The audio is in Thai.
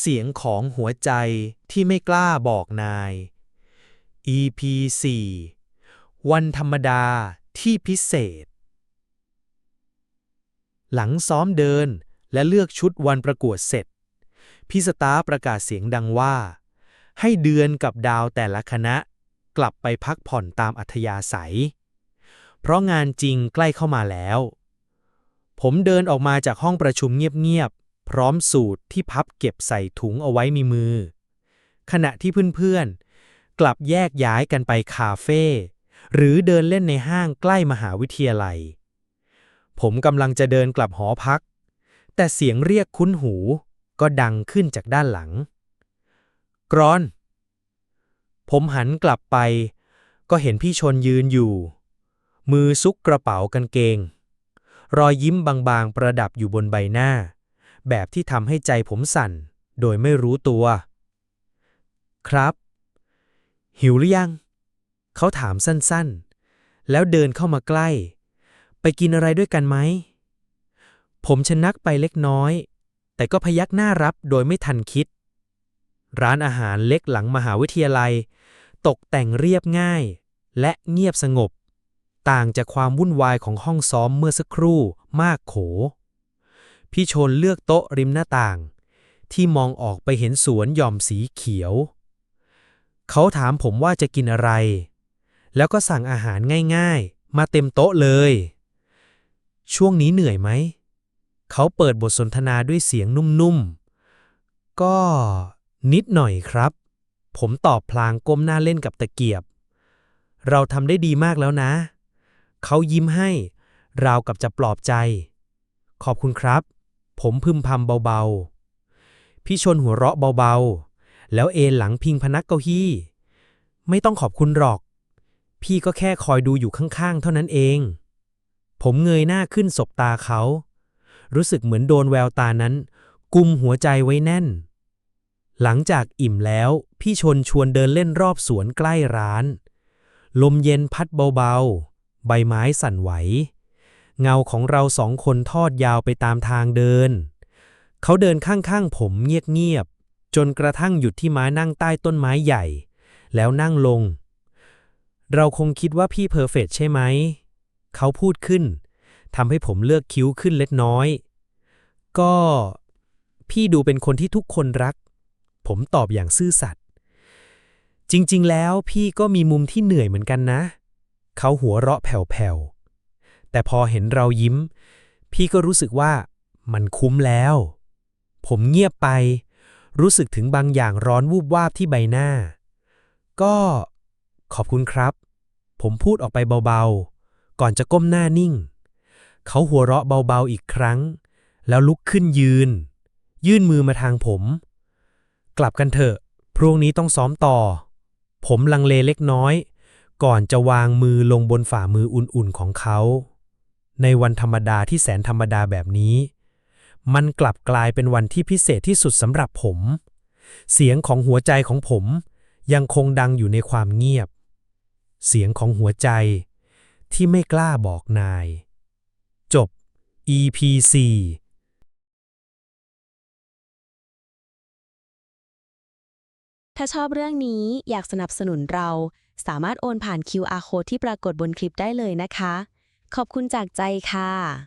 เสียงของหัวใจที่ไม่กล้าบอกนาย EP 4วันธรรมดาที่พิเศษ หลังซ้อมเดินและเลือกชุดวันประกวดเสร็จ พี่สตาประกาศเสียงดังว่า ให้เดือนกับดาวแต่ละคณะ กลับไปพักผ่อนตามอัธยาศัย เพราะงานจริงใกล้เข้ามาแล้ว ผมเดินออกมาจากห้องประชุมเงียบๆ พร้อมสูตรที่พับเก็บใส่ถุงเอาไว้มีมือ ขณะที่เพื่อนๆ กลับแยกย้ายกันไปคาเฟ่หรือเดินเล่นในห้างใกล้มหาวิทยาลัย ผมกำลังจะเดินกลับหอพัก แต่เสียงเรียกคุ้นหูก็ดังขึ้นจากด้านหลัง กรอน ผมหันกลับไป ก็เห็นพี่ชนยืนอยู่ มือซุกกระเป๋ากางเกง รอยยิ้มบางๆประดับอยู่บนใบหน้า แบบที่ทำให้ใจผมสั่น โดยไม่รู้ตัว ครับ หิวหรือยัง เขาถามสั้นๆ แล้วเดินเข้ามาใกล้ ไปกินอะไรด้วยกันไหม ผมชะนักไปเล็กน้อย แต่ก็พยักหน้ารับโดยไม่ทันคิด ร้านอาหารเล็กหลังมหาวิทยาลัย ตกแต่งเรียบง่าย และเงียบสงบ ต่างจากความวุ่นวายของห้องซ้อมเมื่อสักครู่มากโข พี่ชนเลือกโต๊ะริมหน้าต่าง ที่มองออกไปเห็นสวนหย่อมสีเขียว เขาถามผมว่าจะกินอะไร แล้วก็สั่งอาหารง่ายๆ มาเต็มโต๊ะเลย ช่วงนี้เหนื่อยไหม เขาเปิดบทสนทนาด้วยเสียงนุ่มๆ ก็นิดหน่อยครับ ผมตอบพลางก้มหน้าเล่นกับตะเกียบ เราทำได้ดีมากแล้วนะ เขายิ้มให้ ราวกับจะปลอบใจ ขอบคุณครับ ผมพึมพำเบาๆ พี่ชนหัวเราะเบาๆ แล้วเอนหลังพิงพนักเก้าอี้ ไม่ต้องขอบคุณหรอก พี่ก็แค่คอยดูอยู่ข้างๆ เท่านั้นเอง ผมเงยหน้าขึ้นสบตาเขา รู้สึกเหมือนโดนแววตานั้น กุมหัวใจไว้แน่น หลังจากอิ่มแล้ว พี่ชนชวนเดินเล่นรอบสวนใกล้ร้าน ลมเย็นพัดเบาๆ ใบไม้สั่นไหว เงาของเราสองคนทอดยาวไปตามทางเดิน เขาเดินข้างๆผมเงียบๆ จนกระทั่งหยุดที่ม้านั่งใต้ต้นไม้ใหญ่ แล้วนั่งลง เราคงคิดว่าพี่เพอร์เฟกต์ใช่ไหม เขาพูดขึ้น ทำให้ผมเลือกคิ้วขึ้นเล็กน้อย ก็ พี่ดูเป็นคนที่ทุกคนรัก ผมตอบอย่างซื่อสัตย์ จริงๆ แล้วพี่ก็มีมุมที่เหนื่อยเหมือนกันนะ เขาหัวเราะแผ่วๆ แต่พอเห็นเรายิ้ม พี่ก็รู้สึกว่ามันคุ้มแล้ว ผมเงียบไป รู้สึกถึงบางอย่างร้อนวูบวาบที่ใบหน้า ก็ขอบคุณครับ ผมพูดออกไปเบาๆ ก่อนจะก้มหน้านิ่ง เขาหัวเราะเบาๆอีกครั้ง แล้วลุกขึ้นยืน ยื่นมือมาทางผม กลับกันเถอะ พรุ่งนี้ต้องซ้อมต่อ ผมลังเลเล็กน้อย ก่อนจะวางมือลงบนฝ่ามืออุ่นๆของเขา ในวันธรรมดาที่แสนธรรมดาแบบนี้ มันกลับกลายเป็นวันที่พิเศษที่สุดสำหรับผม เสียงของหัวใจของผมยังคงดังอยู่ในความเงียบ เสียงของหัวใจที่ไม่กล้าบอกนาย จบ EP 4ถ้าชอบเรื่องนี้อยากสนับสนุนเราสามารถโอนผ่าน QR code ที่ปรากฏบนคลิปได้เลยนะคะ ขอบคุณจากใจค่ะ